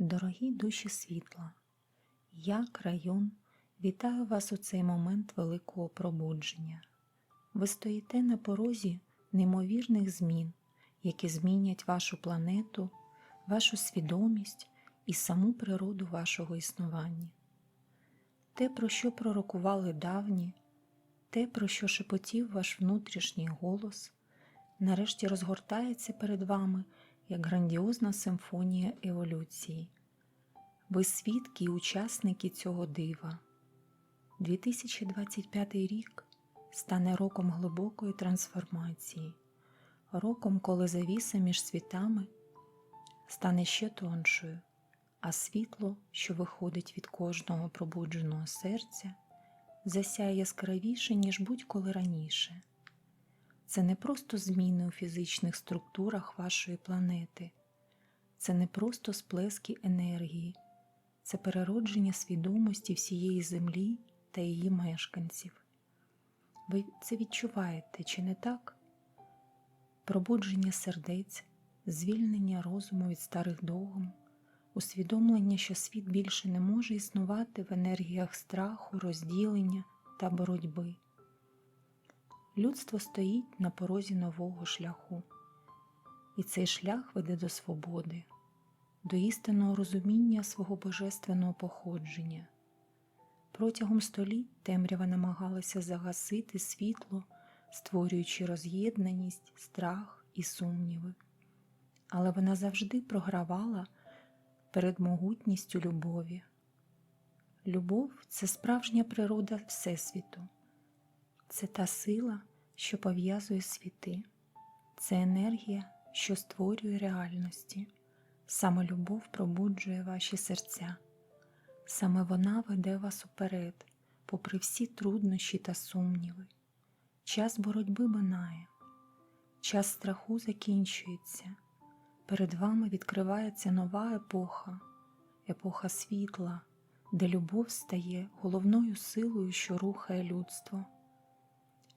Дорогі душі світла, я, крайон, вітаю вас у цей момент великого пробудження. Ви стоїте на порозі неймовірних змін, які змінять вашу планету, вашу свідомість і саму природу вашого існування. Те, про що пророкували давні, те, про що шепотів ваш внутрішній голос, нарешті розгортається перед вами як грандіозна симфонія еволюції. Ви свідки і учасники цього дива. 2025 рік стане роком глибокої трансформації, роком, коли завіса між світами стане ще тоншою, а світло, що виходить від кожного пробудженого серця, засяє яскравіше, ніж будь-коли раніше. Це не просто зміни у фізичних структурах вашої планети, це не просто сплески енергії, це переродження свідомості всієї землі та її мешканців. Ви це відчуваєте, чи не так? Пробудження сердець, звільнення розуму від старих догм, усвідомлення, що світ більше не може існувати в енергіях страху, розділення та боротьби. Людство стоїть на порозі нового шляху, і цей шлях веде до свободи, до істинного розуміння свого божественного походження. Протягом століть темрява намагалася загасити світло, створюючи роз'єднаність, страх і сумніви, але вона завжди програвала перед могутністю любові. Любов це справжня природа Всесвіту. Це та сила, що пов'язує світи, це енергія, що створює реальності. Саме любов пробуджує ваші серця. Саме вона веде вас уперед, попри всі труднощі та сумніви. Час боротьби минає, час страху закінчується. Перед вами відкривається нова епоха, епоха світла, де любов стає головною силою, що рухає людство.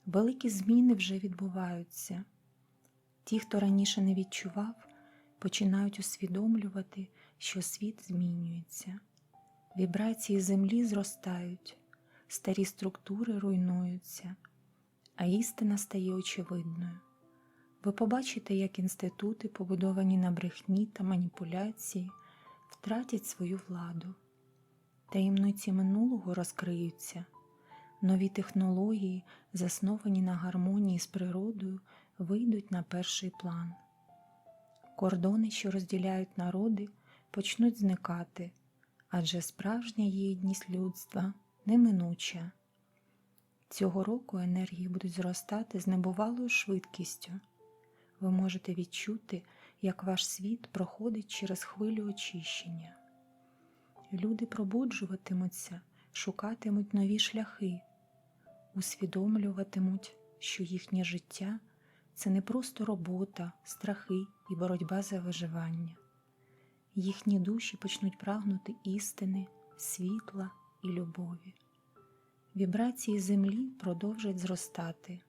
Великі зміни вже відбуваються. Ті, хто раніше не відчував, починають усвідомлювати, що світ змінюється. Вібрації землі зростають, старі структури руйнуються, а істина стає очевидною. Ви побачите, як інститути, побудовані на брехні та маніпуляції, втратять свою владу. Таємниці минулого розкриються. Нові технології, засновані на гармонії з природою, вийдуть на перший план. Кордони, що розділяють народи, почнуть зникати, адже справжня єдність людства неминуча. Цього року енергії будуть зростати з небувалою швидкістю. Ви можете відчути, як ваш світ проходить через хвилю очищення. Люди пробуджуватимуться, шукатимуть нові шляхи усвідомлюватимуть, що їхнє життя це не просто робота, страхи і боротьба за виживання. Їхні душі почнуть прагнути істини, світла і любові. Вібрації землі продовжать зростати,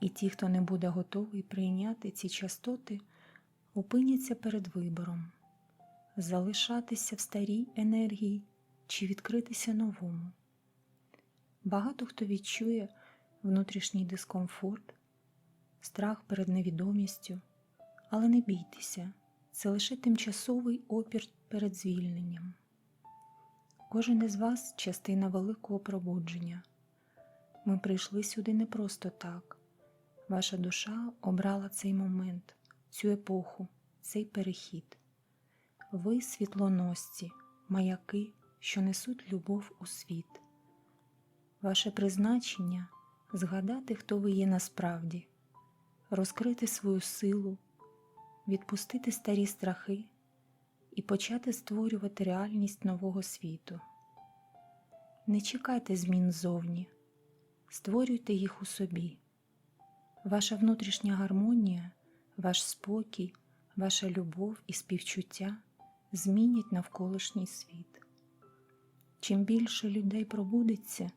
і ті, хто не буде готовий прийняти ці частоти, опиняться перед вибором залишатися в старій енергії чи відкритися новому. Багато хто відчує внутрішній дискомфорт, страх перед невідомістю, але не бійтеся, це лише тимчасовий опір перед звільненням. Кожен із вас частина великого пробудження. Ми прийшли сюди не просто так. Ваша душа обрала цей момент, цю епоху, цей перехід. Ви світлоносці, маяки, що несуть любов у світ. Ваше призначення згадати, хто ви є насправді, розкрити свою силу, відпустити старі страхи і почати створювати реальність нового світу. Не чекайте змін ззовні, створюйте їх у собі. Ваша внутрішня гармонія, ваш спокій, ваша любов і співчуття змінять навколишній світ. Чим більше людей пробудеться,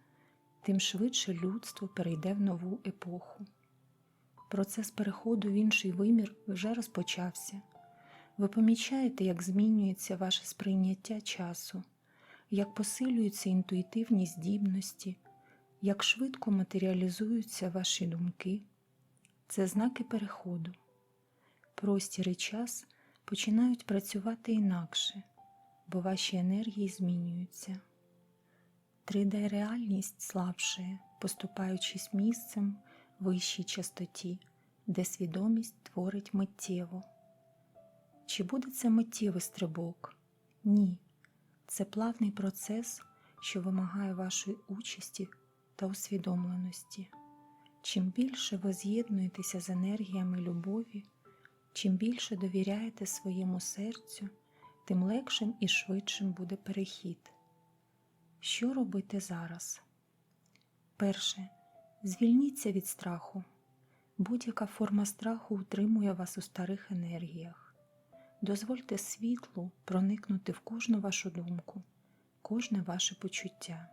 тим швидше людство перейде в нову епоху. Процес переходу в інший вимір вже розпочався. Ви помічаєте, як змінюється ваше сприйняття часу, як посилюються інтуїтивні здібності, як швидко матеріалізуються ваші думки. Це знаки переходу. Простір і час починають працювати інакше, бо ваші енергії змінюються. 3D-реальність слабшає, поступаючись місцем вищій частоті, де свідомість творить миттєво. Чи буде це миттєвий стрибок? Ні. Це плавний процес, що вимагає вашої участі та усвідомленості. Чим більше ви з'єднуєтеся з енергіями любові, чим більше довіряєте своєму серцю, тим легшим і швидшим буде перехід. Що робити зараз? Перше. Звільніться від страху. Будь-яка форма страху утримує вас у старих енергіях. Дозвольте світлу проникнути в кожну вашу думку, кожне ваше почуття.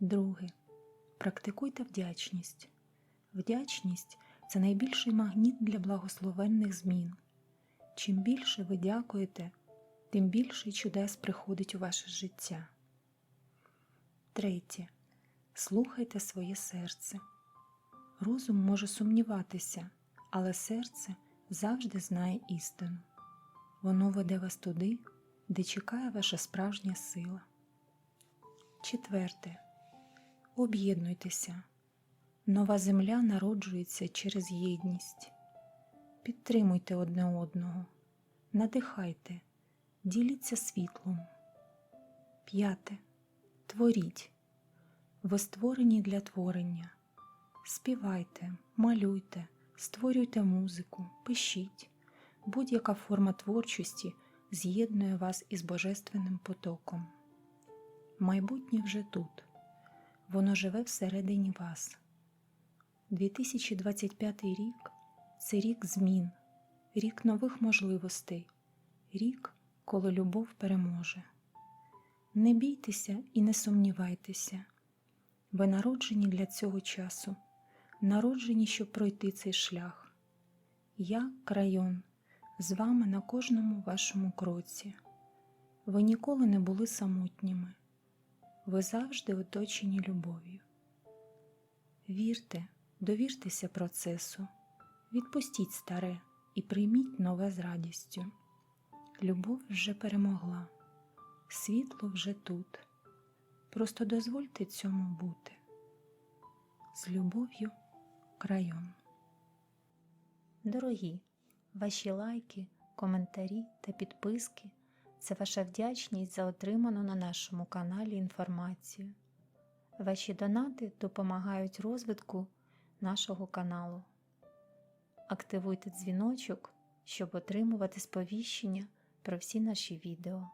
Друге. Практикуйте вдячність. Вдячність це найбільший магніт для благословенних змін. Чим більше ви дякуєте, тим більше чудес приходить у ваше життя. Третє. Слухайте своє серце. Розум може сумніватися, але серце завжди знає істину. Воно веде вас туди, де чекає ваша справжня сила. Четверте. Об'єднуйтеся. Нова земля народжується через єдність. Підтримуйте одне одного, надихайте, діліться світлом. П'яте. Творіть. Ви створені для творення. Співайте, малюйте, створюйте музику, пишіть. Будь-яка форма творчості з'єднує вас із божественним потоком. Майбутнє вже тут. Воно живе всередині вас. 2025 рік це рік змін, рік нових можливостей, рік, коли любов переможе. Не бійтеся і не сумнівайтеся. Ви народжені для цього часу, народжені, щоб пройти цей шлях. Я, крайон, з вами на кожному вашому кроці. Ви ніколи не були самотніми, ви завжди оточені любов'ю. Вірте, довіртеся процесу, відпустіть старе і прийміть нове з радістю. Любов вже перемогла, світло вже тут. Просто дозвольте цьому бути. З любов'ю крайон. Дорогі, ваші лайки, коментарі та підписки це ваша вдячність за отриману на нашому каналі інформацію. Ваші донати допомагають розвитку нашого каналу. Активуйте дзвіночок, щоб отримувати сповіщення про всі наші відео.